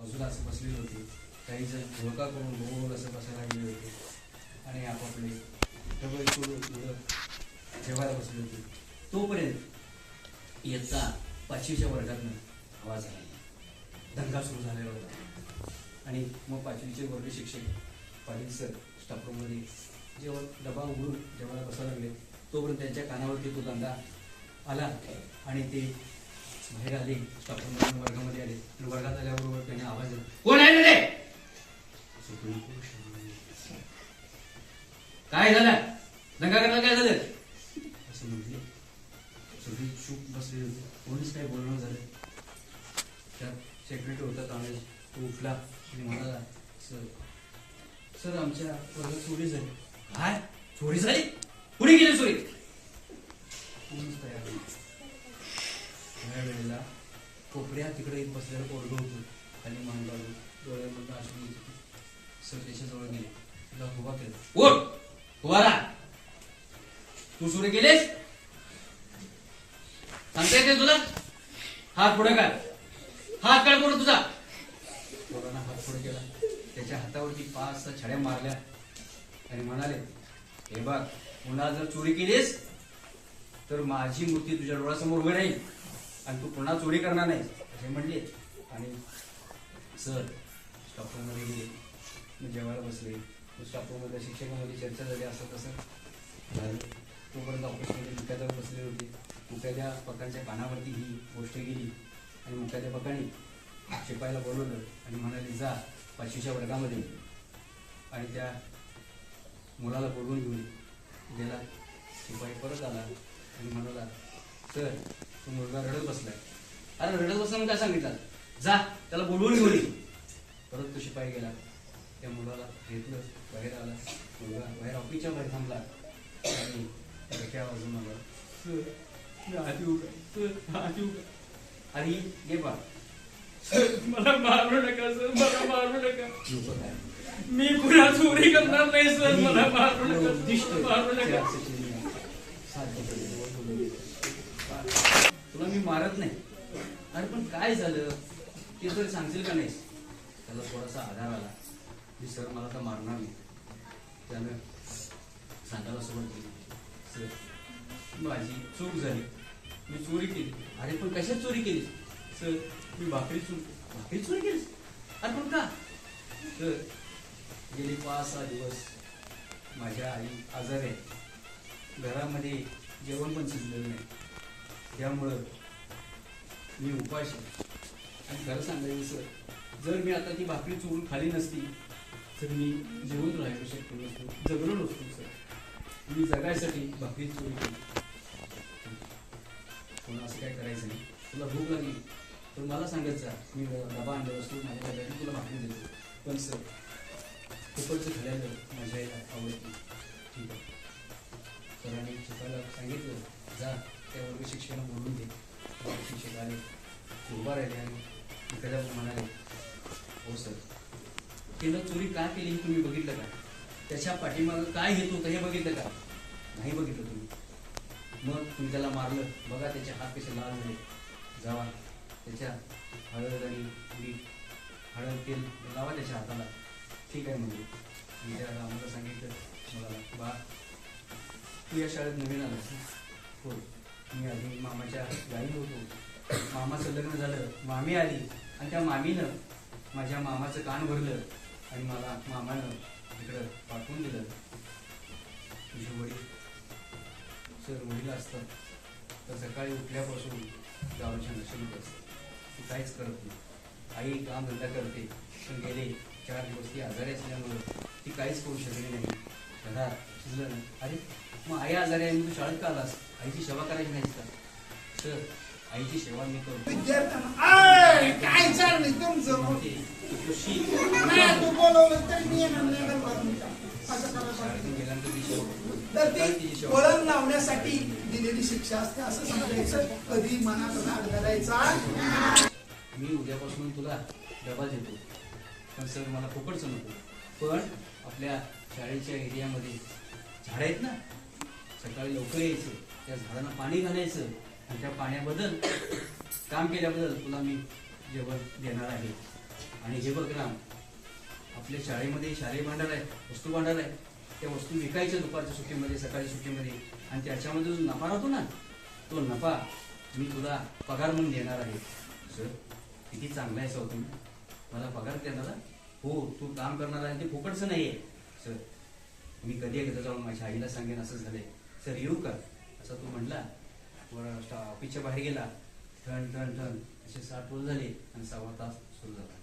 बाजूला असं बसलेले होते. काही जण झोळका करून गोल असं बसायला गेले होते. आणि आपापले डबल सोडून जेवायला बसले होते. तोपर्यंत इयत्ता पाचवीच्या वर्गातनं आवाज आला. दंगा सुरू झालेला होता. आणि मग पाचवीचे वर्ग शिक्षक पाटील सर स्टाफरूममध्ये जेव्हा डबा उघडून जेवायला बसायला लागले तोपर्यंत त्यांच्या कानावरती तो दंगा आला. आणि ते बाहेर आले स्टाफ वर्गामध्ये आले. आणि वर्गात आल्याबरोबर त्याने आवाज दिला कोण आहे रे? काय झालं? दंगा करायला काय झालं? असं म्हटले. सगळी चूप बसली होती. कोणीच काही बोलणं झालं त्या सेक्रेटरी होता तांबे तो उठला आणि म्हणाला सर सर आमच्या वर्गात चोरी झाली. काय? चोरी झाली? कुणी केली चोरी? कोणीच तयार नाही. वेळेला कोपऱ्या तिकडे एक बसलेलं कोरडं होतं. खाली मान लावून डोळ्यामधून अश्रू येत सर त्याच्याजवळ गेले. तिला उभा केला. उठ! उभा तू चोरी केलीस? सांगता येते तुला? हात पुढे काय हात काढ पुढे तुझा. पोरानं हात पुढे केला. त्याच्या हातावरती पाच सहा छड्या मारल्या. आणि म्हणाले हे बघ पुन्हा जर चोरी केलीस तर माझी मूर्ती तुझ्या डोळ्यासमोर उभी राहील. आणि तू पुन्हा चोरी करणार नाही असे म्हणले. आणि सर स्टॉपरूममध्ये गेले. मी जेवायला बसले. स्टॉपरूममध्ये शिक्षकांमध्ये चर्चा झाली असं तसं? झालं तोपर्यंत ऑफिसमध्ये मुख्याध्यापक बसले होते. मुख्याध्यापकांच्या कानावरती ही गोष्ट गेली. आणि मुख्याध्यापकांनी शिपायला बोलवलं आणि म्हणाले जा पाचवीच्या वर्गामध्ये. आणि त्या मुलाला बोलवून घेऊन गेला. शिपाई परत आला आणि म्हणाला सर तो मुलगा रडत बसलाय. अरे रडत बसला काय सांगितलं? जा त्याला बोलवून घेऊन परत तो शिपाई गेला. त्या मुलाला घेतलं बाहेर आला. मुलगा बाहेर ऑफिसच्या बाहेर थांबला. आणि डोक्या वाजून आला. "सर, मी आधी उभा आहे. सर, आधी उभा आहे." आणि ये बा मला मारू नका सर मला मारू नका. मी पुन्हा चोरी करणार नाही सर मला मारू नका मारू नका. मी मारत नाही. अरे पण काय झालं? ते तर सांगशील का नाही त्याला थोडासा आधार आला. की सर मला तर मारणार नाही. त्यानं सांगायला सुरुवात केली. सर माझी चूक झाली. मी चोरी केली. अरे पण कशात चोरी केली? सर मी भाकरी चोरी भाकरी चोरी केली अरे पण का? सर गेली पाच सहा दिवस माझ्या आई आजार आहे. घरामध्ये जेवण पण शिजलेलं नाही. त्यामुळं मी उपाशी आणि खरं सांगायचं सर जर मी आता ती भाकरी चोरून खाली नसती तर मी जेवून राहायला शकतो नसतो जगलो नसतो सर. मी जगायसाठी भाकरी चोरी केली. कोणा असं काय करायचं नाही. तुला भूक लागली तर मला सांगत जा. मी डबा आणला असतो माझ्या डब्याने तुला भाकरी देतो. पण सर खूपच खाल्यानं माझ्या आईला आवडत नाही ठीक आहे. सरांनी चुकायला सांगितलं. जा त्या वर्ग शिक्षकांना बोलून दे वर्ग शिक्षक आले उभा राहिले आणि एखाद्या म्हणाले हो सर तिनं चोरी का केली तुम्ही बघितलं का? त्याच्या पाठीमागं काय घेत होतं हे बघितलं का? नाही बघितलं तुम्ही. मग तुम्ही त्याला मारलं. बघा त्याचे हात कसे लाल झाले. जावा त्याच्या हळद आणि मीठ हळद तेल लावा त्याच्या हाताला. ठीक आहे म्हणजे मी त्या आम्हाला सांगितलं. मला बा तू या शाळेत नवीन आलास हो. मी आधी मामाच्या गाई होतो. मामाचं लग्न झालं मामी आली आणि त्या मामीनं माझ्या मामाचं कान भरलं आणि मला मामानं इकडं पाठवून दिलं. तुझे वडील सर वडील असतात तर सकाळी उठल्यापासून गावाच्या नशेत असतात तू काहीच करत नाही. आई काम धंदा करते पण गेले चार दिवस ती आजारी असल्यामुळं ती काहीच करू शकली नाही. घरात शिजलं नाही अरे मग आई आजारी आहे तू शाळेत का आलास? आईची सेवा करायची नाही का सर आईची सेवा मी विद्यार्थ्यांना आय, काय चाललंय तुमचं. तू खुशी. नाही तू बोलवलं तरी मी येणार नाही बरं का तुमच्या. असं करायला शाळेतून पाहिजे. गेल्यानंतर ती सेवा तर ती वळण लावण्यासाठी दिलेली शिक्षा असते असं समजायचं कधी मनात राग धरायचा? मी उद्यापासून तुला डबा देतो. पण सर मला फुकटचं नको. पण आपल्या शाळेच्या एरियामध्ये. झाडं आहेत ना? सकाळी लवकर यायचं. त्या झाडांना पाणी घालायचं आणि त्या पाण्याबद्दल काम केल्याबद्दल तुला मी जेवण देणार आहे. आणि हे बघ ना आपल्या शाळेमध्ये शालेय भांडार आहे वस्तू भांडार आहे. त्या वस्तू विकायच्या दुपारच्या सुट्टीमध्ये सकाळी सुट्टीमध्ये. आणि त्याच्यामध्ये जो नफा राहतो ना तो नफा मी तुला पगार म्हणून देणार आहे. सर किती चांगला आहे सर तुम्ही मला पगार देणार हो तू काम करणार आहे ते फुकटचं नाही आहे सर मी कधी एकदा जाऊन माझ्या आईला सांगेन असं झालंय. सर येऊ का? असं तू म्हटला वर ऑफिसच्या बाहेर गेला. ठण ठण ठण असे साठ रोज झाले आणि सव्वा तास सुरू झाला.